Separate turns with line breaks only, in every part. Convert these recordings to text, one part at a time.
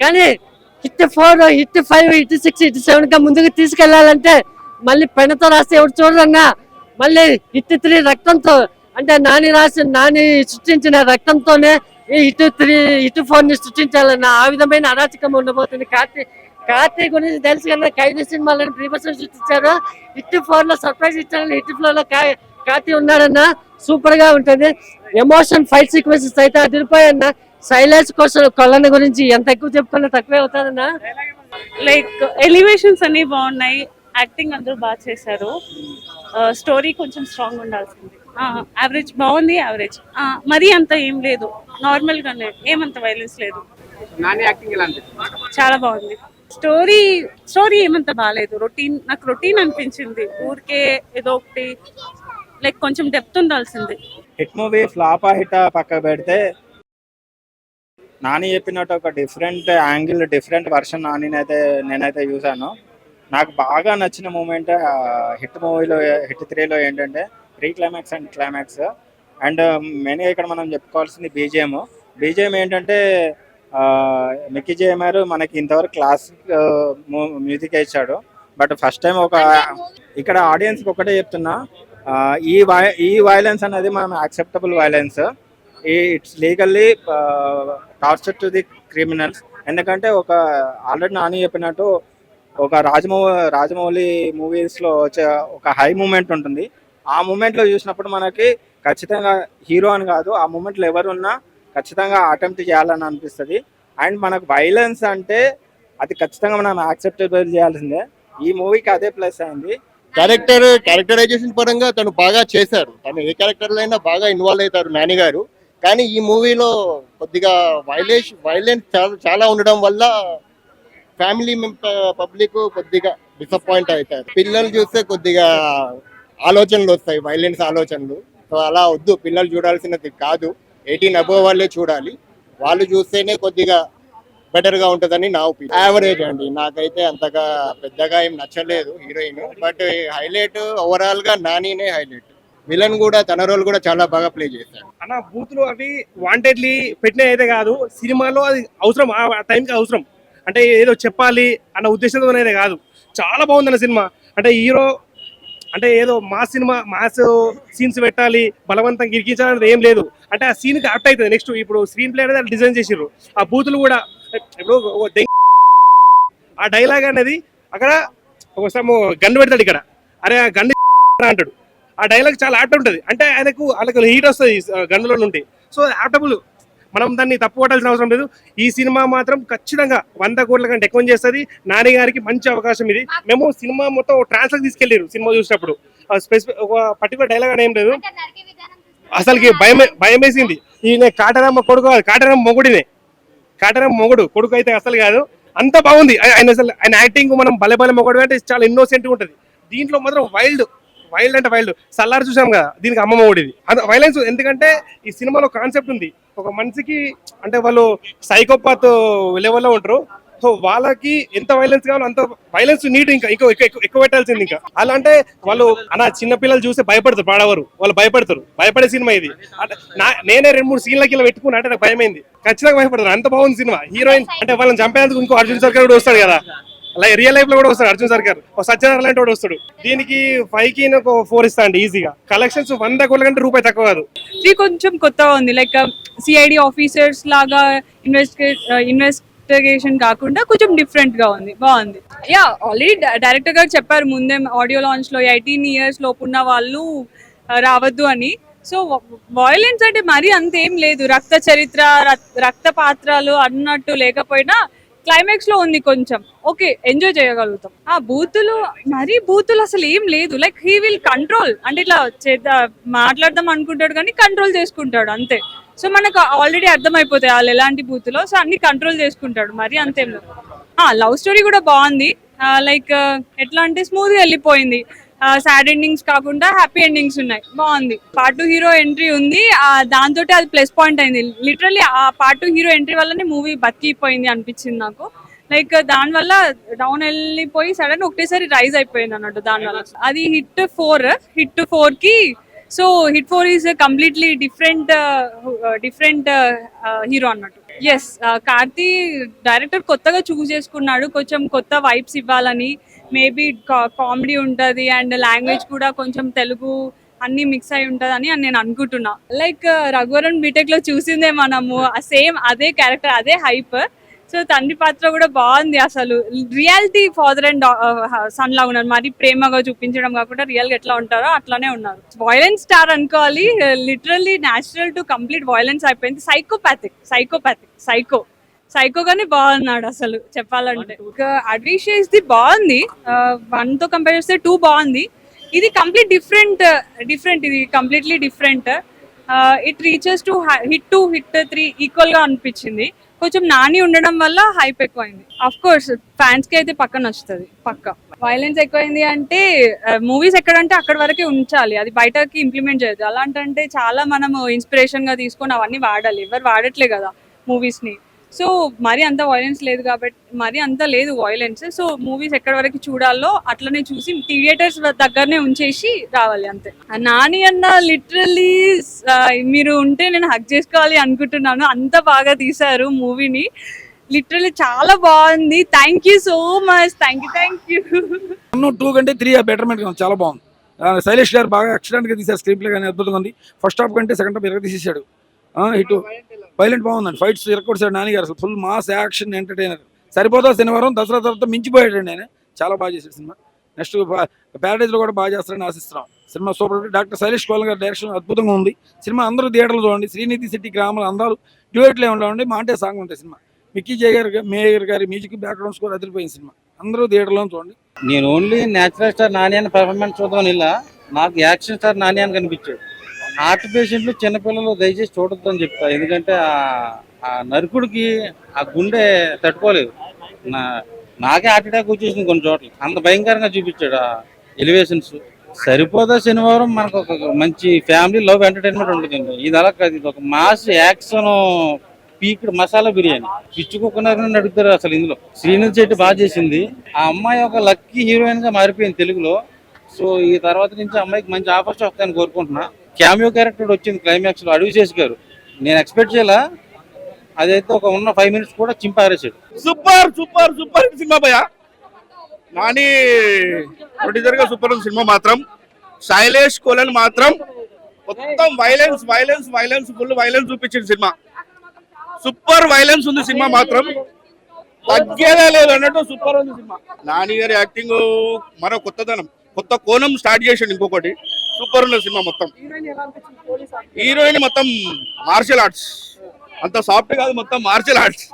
కానీ hit four hit five hit six hit సెవెన్గా ముందుకు తీసుకెళ్ళాలంటే మళ్ళీ పెనతో రాస్తే ఎవరు చూడరన్నా? మళ్ళీ హిట్ త్రీ రక్తంతో అంటే నాని రాసి నాని సృష్టించిన రక్తంతోనే ఈ హిట్ త్రీ హిట్ ఫోర్ని సృష్టించాలన్న ఆ విధమైన అరాచకం ఉండబోతుంది. కార్తీక్ కార్తీక్ గురించి తెలుసు కదా ఖైదీ సినిమాలను ప్రీవియస్ సృష్టించారు? హిట్ ఫోర్లో సర్ప్రైజ్ ఇచ్చారని హిట్ ఫ్లో లో కార్తీ ఉన్నాడన్న? సూపర్గా ఉంటుంది. ఎమోషన్ ఫైట్ సీక్వెన్సెస్ అయితే అదిరిపోయన్నా సైలెన్స్ కోసం కొల్లని గురించి ఎంత ఎక్కువ చెప్పుకున్నా తక్కువే అవుతారన్నా
లైక్ ఎలివేషన్స్ అన్ని బాగున్నాయి. యాక్టింగ్ అందరూ బాగా చేశారు. స్టోరీ కొంచెం స్ట్రాంగ్ ఉండాల్సింది. యావరేజ్ బాగుంది యావరేజ్ మరీ అంత ఏం లేదు. నార్మల్ గానే. ఏమంత వైలెన్స్ లేదు. చాలా బాగుంది. స్టోరీ స్టోరీ ఏమంత బాగాలేదు రొటీన్ నాకు రొటీన్ అనిపించింది. ఊరికే ఏదో ఒకటి లైక్ కొంచెం డెప్త్ ఉండాల్సింది.
హిట్ మూవీ ఫ్లాపా హిట్ పక్క పెడితే నాని చెప్పినట్టు ఒక డిఫరెంట్ యాంగిల్ డిఫరెంట్ వర్షన్ నానినైతే నేనైతే చూసాను నాకు బాగా నచ్చిన మూమెంట్ హిట్ మూవీలో హిట్ త్రీలో ఏంటంటే pre climax and climax and మెయిన్గా ఇక్కడ మనం చెప్పుకోవాల్సింది బీజిఎం బీజిఎం ఏంటంటే మిక్కీ జేమారు మనకి ఇంతవరకు క్లాసిక్ మ్యూజిక్ ఇచ్చాడు. బట్ ఫస్ట్ టైం ఒక ఇక్కడ ఆడియన్స్కి ఒకటే చెప్తున్నా ఈ ఈ వైలెన్స్ అనేది మనం యాక్సెప్టబుల్ వైలెన్స్ ఈ it's legally torture to the criminals. ఎందుకంటే ఒక ఆల్రెడీ నాని చెప్పినట్టు ఒక రాజమౌ రాజమౌళి మూవీస్లో వచ్చే ఒక హై మూమెంట్ ఉంటుంది. ఆ మూమెంట్లో చూసినప్పుడు మనకి ఖచ్చితంగా హీరో అని కాదు ఆ మూమెంట్లో ఎవరున్నా ఖచ్చితంగా అటెంప్ట్ చేయాలని అనిపిస్తుంది. అండ్ మనకు వైలెన్స్ అంటే అది ఖచ్చితంగా మనం యాక్సెప్టబుల్ చేయాల్సిందే. ఈ మూవీకి అదే ప్లస్ అయింది.
క్యారెక్టర్ క్యారెక్టరైజేషన్ పరంగా తను బాగా చేశారు. తను ఏ క్యారెక్టర్లైనా బాగా ఇన్వాల్వ్ అవుతారు నాని గారు కానీ ఈ మూవీలో కొద్దిగా వైలేష్ వైలెన్స్ చాలా చాలా ఉండడం వల్ల ఫ్యామిలీ పబ్లిక్ కొద్దిగా డిసప్పాయింట్ అవుతారు. పిల్లలు చూస్తే కొద్దిగా ఆలోచనలు వస్తాయి వైలెన్స్ ఆలోచనలు. సో అలా వద్దు పిల్లలు చూడాల్సినది కాదు. ఎయిటీన్ అబోవ్ వాళ్ళే చూడాలి. వాళ్ళు చూస్తేనే కొద్దిగా బెటర్గా ఉంటుందని నా ఒపీనియన్ యావరేజ్ అండి. నాకైతే అంతగా పెద్దగా ఏం నచ్చలేదు హీరోయిన్ బట్ హైలైట్ ఓవరాల్గా నానినే హైలైట్ విలన్ కూడా తన రోల్ కూడా చాలా బాగా ప్లే చేశాడు.
అన్న బూతులు అవి వాంటెడ్లీ పెట్టిన అయితే కాదు సినిమాలో అది అవసరం ఆ టైంకి అవసరం. అంటే ఏదో చెప్పాలి అన్న ఉద్దేశంతో అనేది కాదు. చాలా బాగుందన్న సినిమా. అంటే హీరో అంటే ఏదో మా సినిమా మాస్ సీన్స్ పెట్టాలి బలవంతం ఇరికించాలనేది ఏం లేదు. అంటే ఆ సీన్కి యాప్ట్ అవుతుంది నెక్స్ట్ ఇప్పుడు స్క్రీన్ ప్లే అనేది డిజైన్ చేసిర్రు. ఆ బూతులు కూడా ఇప్పుడు ఆ డైలాగ్ అనేది అక్కడ ఒకసారి గన్ను పెడతాడు ఇక్కడ. అరే ఆ గన్ను అంటాడు. ఆ డైలాగ్ చాలా యాప్ట్ ఉంటుంది. అంటే ఆయనకు వాళ్ళకి హీట్ వస్తుంది గన్నులో నుండి. సో యాప్టబుల్ మనం దాన్ని తప్పు పట్టాల్సిన అవసరం లేదు. ఈ సినిమా మాత్రం ఖచ్చితంగా వంద కోట్ల కంటే ఎక్కువ చేస్తుంది. నాని గారికి మంచి అవకాశం ఇది. మేము సినిమా మొత్తం ట్రాన్స్ఫర్ తీసుకెళ్ళారు సినిమా చూసినప్పుడు. స్పెసిఫిక్ ఒక పర్టికులర్ డైలాగ్ అని ఏం లేదు. అసలుకి భయం భయం వేసింది ఈయన కాటరమ్మ కొడుకు కాటరమ్మ మొగుడినే. కాటరమ్మ మొగుడు కొడుకు అయితే అసలు కాదు. అంత బాగుంది. ఆయన అసలు ఆయన యాక్టింగ్ మనం బలే బలే మొగుడు అంటే చాలా ఇన్నోసెంట్ ఉంటుంది. దీంట్లో మాత్రం వైల్డ్ వైల్డ్ అంటే వైల్డ్ సల్లార్ చూసాం కదా దీనికి అమ్మమ్మ ఓడిది అది వైలెన్స్ ఎందుకంటే ఈ సినిమాలో కాన్సెప్ట్ ఉంది. ఒక మనిషికి అంటే వాళ్ళు సైకోపాత్ లెవెల్లో ఉంటారు. సో వాళ్ళకి ఎంత వైలెన్స్ కావాలో అంత వైలెన్స్ నీట్ ఇంకా ఎక్కువ ఎక్కువ ఎక్కువ పెట్టాల్సింది ఇంకా. అలా అంటే వాళ్ళు అలా చిన్న పిల్లలు చూస్తే భయపడతారు పాడవరు. వాళ్ళు భయపడతారు. భయపడే సినిమా ఇది. అంటే నా నేనే రెండు మూడు సీన్లకి ఇలా పెట్టుకున్నా అంటే నాకు భయమైంది. ఖచ్చితంగా భయపడతారు. అంత బాగుంది సినిమా. హీరోయిన్ అంటే వాళ్ళని చంపేందుకు ఇంకో అర్జున్ సర్కార్ కూడా వస్తాడు కదా. అలా రియల్ లైఫ్లో కూడా వస్తాడు అర్జున్ సర్కార్ ఒక సత్యనారాయణ లాంటి వాడు వస్తాడు. దీనికి ఫైవ్కి ఒక ఫోర్ ఇస్తా అండి ఈజీగా కలెక్షన్స్ వంద కోట్ల కంటే రూపాయి తక్కువ కాదు.
ఇది కొంచెం కొత్తగా ఉంది. లైక్ సిఐడి ఆఫీసర్స్ లాగా ఇన్వెస్టిగే ఇన్వెస్టిగేషన్ uh, కాకుండా కొంచెం డిఫరెంట్గా ఉంది. బాగుంది. యా ఆల్రెడీ డైరెక్టర్ గారు చెప్పారు ముందే ఆడియో లాంచ్లో ఎయిటీన్ ఇయర్స్ లోపు ఉన్న వాళ్ళు uh, రావద్దు అని. సో వాయిలెన్స్ అంటే మరీ అంతేం లేదు. రక్త చరిత్ర రక్త పాత్రలు అన్నట్టు లేకపోయినా క్లైమాక్స్లో ఉంది కొంచెం. ఓకే ఎంజాయ్ చేయగలుగుతాం. ఆ బూతులు మరీ బూతులు అసలు ఏం లేదు. లైక్ హీ విల్ కంట్రోల్ అంటే ఇట్లా చేద్దా మాట్లాడదాం అనుకుంటాడు కానీ కంట్రోల్ చేసుకుంటాడు అంతే. సో మనకు ఆల్రెడీ అర్థమైపోతాయి వాళ్ళు ఎలాంటి బూతులో. సో అన్ని కంట్రోల్ చేసుకుంటాడు. మరి అంతేం లేదు. లవ్ స్టోరీ కూడా బాగుంది. లైక్ ఎట్లా అంటే స్మూత్గా వెళ్ళిపోయింది. సాడ్ ఎండింగ్స్ కాకుండా హ్యాపీ ఎండింగ్స్ ఉన్నాయి. బాగుంది. పార్ట్ టూ హీరో ఎంట్రీ ఉంది. దాంతో అది ప్లస్ పాయింట్ అయింది. లిటరల్లీ ఆ పార్ట్ టూ హీరో ఎంట్రీ వల్లనే మూవీ బతికిపోయింది అనిపించింది నాకు. లైక్ దాని వల్ల డౌన్ వెళ్ళిపోయి సడన్ ఒకటేసారి రైజ్ అయిపోయింది అన్నట్టు దాని వల్ల అది హిట్ ఫోర్ హిట్ ఫోర్కి so hit four is completely different different hero అన్నట్టు. ఎస్ uh, కార్తీ డైరెక్టర్ కొత్తగా చూస్ చేసుకున్నాడు. కొంచెం కొత్త వైబ్స్ ఇవ్వాలని మేబీ కామెడీ ఉంటుంది అండ్ లాంగ్వేజ్ కూడా కొంచెం తెలుగు అన్ని మిక్స్ అయి ఉంటుందని అని నేను అనుకుంటున్నా. లైక్ రఘువరన్ బీటెక్లో చూసిందే మనము సేమ్ అదే క్యారెక్టర్ అదే హైప్ సో తండ్రి పాత్ర కూడా బాగుంది అసలు. రియాలిటీ ఫాదర్ అండ్ సన్ లా ఉన్నారు. మరి ప్రేమగా చూపించడం కాకుండా రియల్గా ఎట్లా ఉంటారో అట్లానే ఉన్నారు. వైలెన్స్ స్టార్ అనుకోవాలి. Literally natural to complete violence అయిపోయింది. సైకోపాథిక్ సైకోపాథిక్ సైకో సైకోగానే బాగున్నాడు అసలు చెప్పాలంటే. అడ్విషియస్ ది బాగుంది. వన్తో కంపేర్ చేస్తే టూ బాగుంది. ఇది కంప్లీట్ డిఫరెంట్ డిఫరెంట్ ఇది completely different. It reaches to hit two hit three ఈక్వల్గా అనిపించింది. కొంచెం నాని ఉండడం వల్ల హైప్ ఎక్కువైంది. అఫ్ కోర్స్ ఫ్యాన్స్కి అయితే పక్క నచ్చుతుంది పక్క. వైలెన్స్ ఎక్కువైంది అంటే మూవీస్ ఎక్కడంటే అక్కడ వరకే ఉంచాలి. అది బయటకి ఇంప్లిమెంట్ చేయదు అలాంటంటే చాలా మనం ఇన్స్పిరేషన్గా తీసుకొని అవన్నీ వాడాలి. ఎవరు వాడట్లే కదా మూవీస్ని. సో మరి అంత వైలెన్స్ లేదు కాబట్టి మరి అంత లేదు వైలెన్స్ సో మూవీస్ ఎక్కడి వరకు చూడాలో అట్లనే చూసి థియేటర్స్ దగ్గరనే ఉంచేసి రావాలి అంతే. నాని అన్న లిటరల్లీ మీరు ఉంటే నేను హక్ చేసుకోవాలి అనుకుంటున్నాను. అంత బాగా తీశారు మూవీని లిటరల్లీ చాలా బాగుంది. Thank you so much thank you thank you
two కంటే త్రీ బెటర్మెంట్ ఉంది చాలా బాగుంది. శైలేష్ గారు బాగా ఎక్సలెంట్గా తీశారు. స్క్రీన్ ప్లే కానీ అద్భుతంగా ఉంది. ఫస్ట్ హాఫ్ కంటే సెకండ్ హాఫ్ ఇరగ తీసేశాడు. హిట్ వైలెంట్ బాగుందండి. ఫైట్స్ ఇరగొట్టాడు నాని గారు అసలు full mass action entertainer. Saripodhaa Sanivaaram Dasara తర్వాత మించిపోయాడు ఆయన. చాలా బాగా చేశాడు సినిమా. నెక్స్ట్ ప్యారడైజ్లో కూడా బాగా చేస్తారని ఆశిస్తున్నాం. సినిమా సూపర్ డాక్టర్ శైలేష్ కోల్ గారి డైరెక్షన్ అద్భుతంగా ఉంది. సినిమా అందరూ థియేటర్లు చూడండి. శ్రీనిధి శెట్టి గ్రామాలు అందాలు డ్యూయట్లే ఉండండి మాంటే సాంగ్ ఉంటాయి సినిమా. మిక్కీ జయ గారి మేయర్ గారి మ్యూజిక్ బ్యాక్గ్రౌండ్ స్కోర్ అదిరిపోయిన సినిమా. అందరూ థియేటర్లో చూడండి.
నేను ఓన్లీ న్యాచురల్ స్టార్ నాని అని పర్ఫార్మెన్స్ చూద్దాం ఇలా నాకు యాక్షన్ స్టార్ నాని అని కనిపించాడు. హార్ట్ పేషెంట్లు చిన్నపిల్లలు దయచేసి చూడొద్దు అని చెప్తా. ఎందుకంటే ఆ- నరుకుడికి ఆ గుండె తట్టుకోలేదు. నా నాకే హార్ట్ అటాక్ వచ్చేసింది కొన్ని చోట్ల. అంత భయంకరంగా చూపించాడు ఆ ఎలివేషన్స్. సరిపోదా శనివారం మనకు ఒక మంచి ఫ్యామిలీ లవ్ ఎంటర్టైన్మెంట్ ఉంటుందండి. ఇది అలా కాదు ఇది ఒక mass action peaked masala biryani. పిచ్చుకున్నారని అడుగుతారు అసలు ఇందులో. శ్రీనిధి శెట్టి బాగా చేసింది. ఆ అమ్మాయి ఒక లక్కీ హీరోయిన్గా మారిపోయింది తెలుగులో. సో ఈ తర్వాత నుంచి అమ్మాయికి మంచి ఆఫర్స్ వస్తాయని కోరుకుంటున్నా. క్యామియో క్యారెక్టర్ వచ్చింది క్లైమాక్స్లో. అడవి చేసి గారు. నేను ఎక్స్పెక్ట్ చేయాల అదైతే ఒక ఉన్న ఫైవ్ మినిట్స్ కూడా చింపారేసాడు
సూపర్ సూపర్ సూపర్ సినిమా భయ నాని ప్రొడ్యూసర్గా సూపర్ సినిమా మాత్రం. శైలేష్ కోలన్ మాత్రం మొత్తం violence violence violence full violence చూపించింది సినిమా. సూపర్ వైలెన్స్ ఉంది సినిమా మాత్రం. తగ్గేదే లేదు అన్నట్టు సూపర్ ఉంది సినిమా. నాని గారి యాక్టింగ్ మరో కొత్తదనం. కొత్త కోణం స్టార్ట్ చేసిండు ఇంకొకటి. సూపర్ ఉన్న సినిమా మొత్తం. హీరోయిన్ మొత్తం మార్షల్ ఆర్ట్స్. అంత సాఫ్ట్ కాదు మొత్తం మార్షల్ ఆర్ట్స్.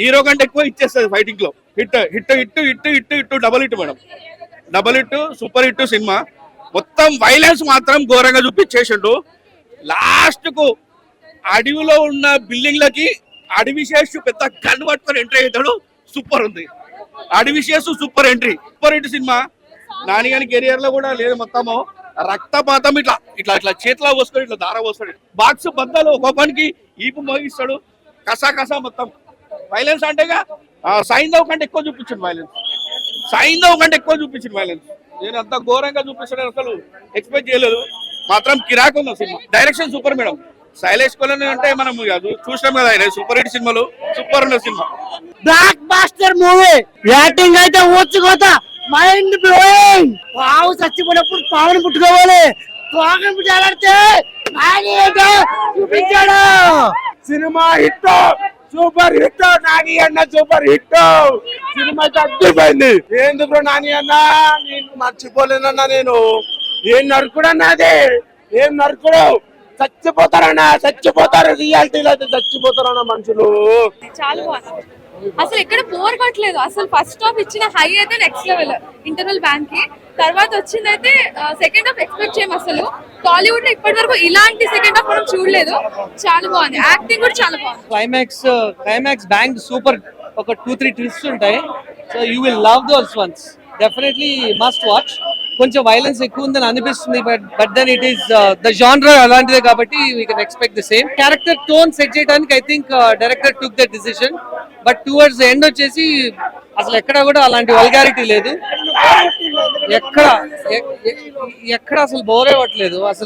హీరో కంటే ఎక్కువ ఇచ్చేస్తుంది ఫైటింగ్లో. Hit hit hit hit hit hit double hit madam. Double hit super hit cinema. మొత్తం వైలెన్స్ మాత్రం ఘోరంగా చూపించేసిండు. లాస్ట్కు అడవిలో ఉన్న బిల్డింగ్లకి అడవి పెద్ద గన్ పట్టుకొని ఎంట్రీ అవుతాడు సూపర్ ఉంది. Adivi Sesh super entry super hit cinema. Nani గారి కెరియర్లో కూడా లేదు మొత్తము. రక్తపాతం ఇట్లా ఇట్లా ఇట్లా చేతిలో పోసుకొని ఇట్లా దార పోస్తాడు బాక్స్ బద్దలు ఒక్కొక్కనికి ఈపు మోగిస్తాడు. కసా కసా మొత్తం. వైలెన్స్ అంటేగా సైంధవ్ కంటే ఎక్కువ చూపించింది వైలెన్స్ సైంధవ్ కంటే ఎక్కువ చూపించింది వైలెన్స్ నేను అంత ఘోరంగా చూపిస్తాను అసలు. ఎక్స్పెక్ట్ చేయలేదు. మాత్రం కిరాక్ ఉంది cinema. Direction super madam. Sailesh Kolanu అంటే మనం ఇక చూసినాం కదా ఆయన. సూపర్ హిట్ సినిమాలు. సూపర్ ఉన్న సినిమా.
బ్లాక్ బాస్టర్ మూవీ యాక్టింగ్ అయితే ఊచుకోతా మైండ్ బ్లోయింగ్ పావు చచ్చిపోయినప్పుడు పావును పుట్టుకోవాలి పావును పుట్టాలంటే నాని చూపించాడు.
సినిమా హిట్. Super hit. నాని అన్న సూపర్ హిట్. సినిమా తగ్గిపోయింది. ఎందుకు నాని అన్న? నేను మర్చిపోలేనన్నా నేను. ఏం నరుకుడన్నది ఏం నరుకుడు? చచ్చిపోతారన్నా చచ్చిపోతారు. రియాలిటీలో అయితే చచ్చిపోతారన్న మనుషులు.
చాలా అసలు ఎక్కడ బోర్ కొట్టలేదు అసలు ఫస్ట్ హాఫ్ ఇచ్చిన హై అయితే నెక్స్ట్ లెవెల్ ఇంటర్నల్ బ్యాంక్కి. తర్వాత వచ్చిందైతే సెకండ్ హాఫ్ ఎక్స్పెక్ట్ చేయం అసలు. టాలీవుడ్లో ఇప్పటి వరకు ఇలాంటి సెకండ్ హాఫ్ మనం చూడలేదు. చాలా బాగుంది. యాక్టింగ్ కూడా చాలా బాగుంది.
క్లైమాక్స్ క్లైమాక్స్ బ్యాంక్ సూపర్ ఒక టూ త్రీ ట్విస్ట్ ఉంటాయి. So you will love those ones definitely must watch కొంచెం వైలెన్స్ ఎక్కువ ఉందని అనిపిస్తుంది but but then it is the genre అలాంటిదే కాబట్టి we can expect the same character tone set చేయడానికి I think director took the decision but towards end వచ్చేసి అసలు ఎక్కడ కూడా అలాంటి వల్గారిటీ లేదు. ఎక్కడ ఎక్కడ అసలు బోర్ అవ్వట్లేదు అసలు